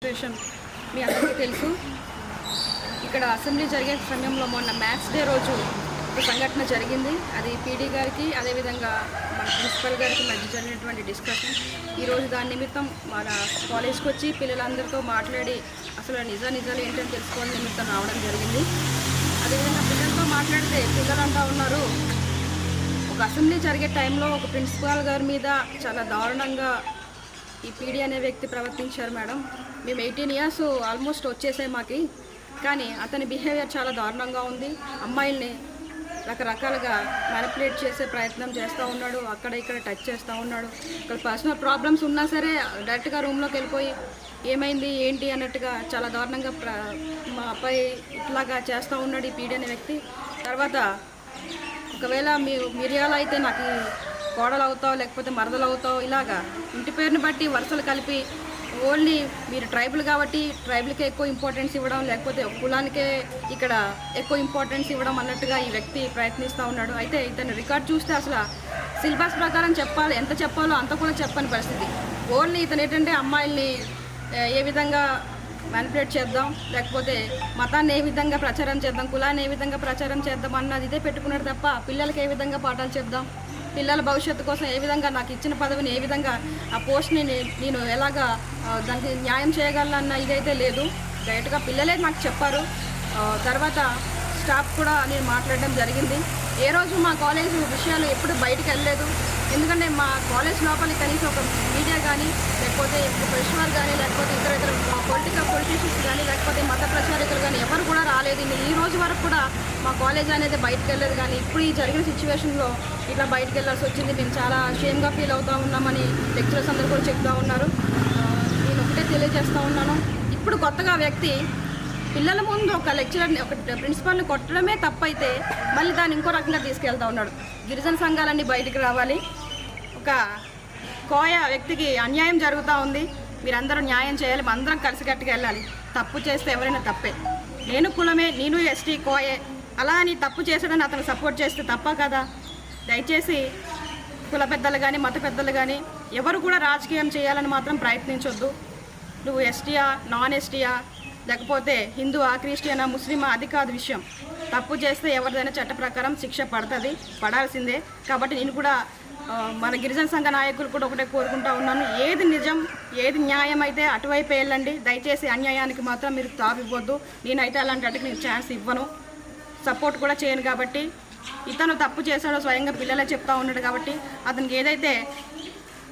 Situation మీ అందరికీ తెలుసు. ఇక్కడ అసెంబ్లీ జరిగే సమయంలో మొన్న మ్యాథ్స్ డే రోజు ఒక సంఘటన జరిగింది. అది పీడీ గారికి అదేవిధంగా మన ప్రిన్సిపల్ గారికి మధ్య జరిగినటువంటి డిస్కషన్ ఈరోజు దాని నిమిత్తం మన కాలేజ్కి వచ్చి పిల్లలందరితో మాట్లాడి అసలు నిజ నిజాలు ఏంటని తెలుసుకోవాలని నిమిత్తం రావడం జరిగింది. అదేవిధంగా పిల్లలతో మాట్లాడితే పిల్లలు అంటూ ఉన్నారు. ఒక అసెంబ్లీ జరిగే టైంలో ఒక ప్రిన్సిపాల్ గారి మీద చాలా దారుణంగా ఈ పీడీ అనే వ్యక్తి ప్రవర్తించారు మేడం. మేము ఎయిటీన్ ఇయర్స్ ఆల్మోస్ట్ వచ్చేసాయి మాకి. కానీ అతని బిహేవియర్ చాలా దారుణంగా ఉంది. అమ్మాయిల్ని రకరకాలుగా మ్యానిపులేట్ చేసే ప్రయత్నం చేస్తూ ఉన్నాడు. అక్కడ ఇక్కడ టచ్ చేస్తూ ఉన్నాడు. ఇక్కడ పర్సనల్ ప్రాబ్లమ్స్ ఉన్నా సరే డైరెక్ట్గా రూమ్లోకి వెళ్ళిపోయి ఏమైంది ఏంటి అన్నట్టుగా చాలా దారుణంగా ప్ర మా అబ్బాయి ఇట్లాగా చేస్తూ ఉన్నాడు ఈ పీడీ అనే వ్యక్తి. తర్వాత ఒకవేళ మీరు మిరియాలు అయితే నాకు కోడలు అవుతావు లేకపోతే మరదలు అవుతావు ఇలాగా. ఇంటి పేరుని బట్టి వరుసలు కలిపి ఓన్లీ మీరు ట్రైబుల్ కాబట్టి ట్రైబుల్కే ఎక్కువ ఇంపార్టెన్స్ ఇవ్వడం లేకపోతే కులానికే ఇక్కడ ఎక్కువ ఇంపార్టెన్స్ ఇవ్వడం అన్నట్టుగా ఈ వ్యక్తి ప్రయత్నిస్తూ ఉన్నాడు. అయితే ఇతను రికార్డ్ చూస్తే అసలు సిలబస్ ప్రకారం చెప్పాలి ఎంత చెప్పాలో అంత కూడా చెప్పని పరిస్థితి. ఓన్లీ ఇతను ఏంటంటే అమ్మాయిల్ని ఏ, ఏ విధంగా మ్యానిపులేట్ చేద్దాం లేకపోతే మతాన్ని ఏ విధంగా ప్రచారం చేద్దాం కులాన్ని ఏ విధంగా ప్రచారం చేద్దాం అన్నది ఇదే పెట్టుకున్నాడు తప్ప పిల్లలకి ఏ విధంగా పాఠాలు చెప్దాం పిల్లల భవిష్యత్తు కోసం ఏ విధంగా నాకు ఇచ్చిన పదవిని ఏ విధంగా ఆ పోస్ట్ని నేను ఎలాగా దానికి న్యాయం చేయగలన్న ఇదైతే లేదు. డైరెక్ట్గా పిల్లలే నాకు చెప్పారు. తర్వాత స్టాఫ్ కూడా నేను మాట్లాడడం జరిగింది. ఏ రోజు మా కాలేజ్ విషయాలు ఎప్పుడు బయటికి వెళ్ళలేదు. ఎందుకంటే మా కాలేజ్ లోపల కనీసం ఒక మీడియా కానీ లేకపోతే ఒక ప్రెషర్ కానీ లేకపోతే ఇతర ఇతర పొలిటికల్ పొలిటీషియన్స్ కానీ లేకపోతే మత ప్రచారకులు కానీ ఎవరు ఈ రోజు వరకు కూడా మా కాలేజ్ అనేది బయటకు వెళ్ళలేదు కానీ ఇప్పుడు ఈ జరిగిన సిచ్యువేషన్లో ఇట్లా బయటకు వెళ్ళాల్సి వచ్చింది. మేము చాలా షేమ్గా ఫీల్ అవుతూ ఉన్నామని లెక్చరర్స్ అందరూ కూడా చెప్తూ ఉన్నారు. నేను ఒకటే తెలియజేస్తూ ఉన్నాను. ఇప్పుడు కొత్తగా వ్యక్తి పిల్లల ముందు ఒక లెక్చరర్ని ఒక ప్రిన్సిపాల్ని కొట్టడమే తప్పైతే మళ్ళీ దాన్ని ఇంకో రకంగా తీసుకెళ్తా ఉన్నాడు. గిరిజన సంఘాలన్నీ బయటికి రావాలి. ఒక కోయ వ్యక్తికి అన్యాయం జరుగుతూ ఉంది. మీరందరూ న్యాయం చేయాలి. అందరం కలిసికట్టుగా వెళ్ళాలి. తప్పు చేస్తే ఎవరైనా తప్పే. నేను కులమే నేను ఎస్టీ కోయే. అలా అని తప్పు చేసాడని అతను సపోర్ట్ చేస్తే తప్ప కదా. దయచేసి కుల పెద్దలు కానీ మత పెద్దలు కానీ ఎవరు కూడా రాజకీయం చేయాలని మాత్రం ప్రయత్నించొద్దు. నువ్వు ఎస్టీయా నాన్ ఎస్టీయా లేకపోతే హిందువా క్రిస్టియనా ముస్లిమా అది కాదు విషయం. తప్పు చేస్తే ఎవరిదైనా చట్ట ప్రకారం శిక్ష పడుతుంది పడాల్సిందే. కాబట్టి నేను కూడా మన గిరిజన సంఘ నాయకులు కూడా ఒకటే కోరుకుంటా ఉన్నాను. ఏది నిజం ఏది న్యాయం అయితే అటువైపు వెళ్ళండి. దయచేసి అన్యాయానికి మాత్రం మీరు తావివ్వద్దు. నేనైతే అలాంటి వాటికి నేను ఛాన్స్ ఇవ్వను. సపోర్ట్ కూడా చేయను కాబట్టి ఇతను తప్పు చేశాడో స్వయంగా పిల్లలే చెప్తా ఉన్నాడు కాబట్టి అతనికి ఏదైతే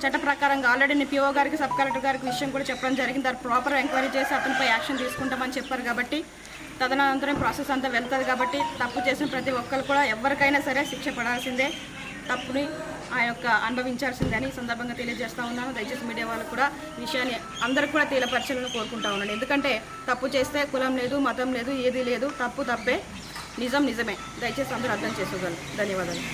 చట్ట ప్రకారంగా ఆల్రెడీ నేను పిఓ గారికి సబ్ కలెక్టర్ గారికి విషయం కూడా చెప్పడం జరిగింది. దాన్ని ప్రాపర్ ఎంక్వైరీ చేసి అతనిపై యాక్షన్ తీసుకుంటామని చెప్పారు కాబట్టి తదనంతరం ప్రాసెస్ అంతా వెళ్తుంది కాబట్టి తప్పు చేసిన ప్రతి ఒక్కరు కూడా ఎవరికైనా సరే శిక్ష పడాల్సిందే. తప్పుని ఆ యొక్క అనుభవించాల్సిందే అని సందర్భంగా తెలియజేస్తూ ఉన్నాను. దయచేసి మీడియా వాళ్ళు కూడా విషయాన్ని అందరికి కూడా తేలపరచాలని కోరుకుంటా ఉన్నాను. ఎందుకంటే తప్పు చేస్తే కులం లేదు మతం లేదు ఏది లేదు తప్పు తప్పే నిజం నిజమే. దయచేసి అందరూ అర్థం చేసుకోగలరు. ధన్యవాదాలు.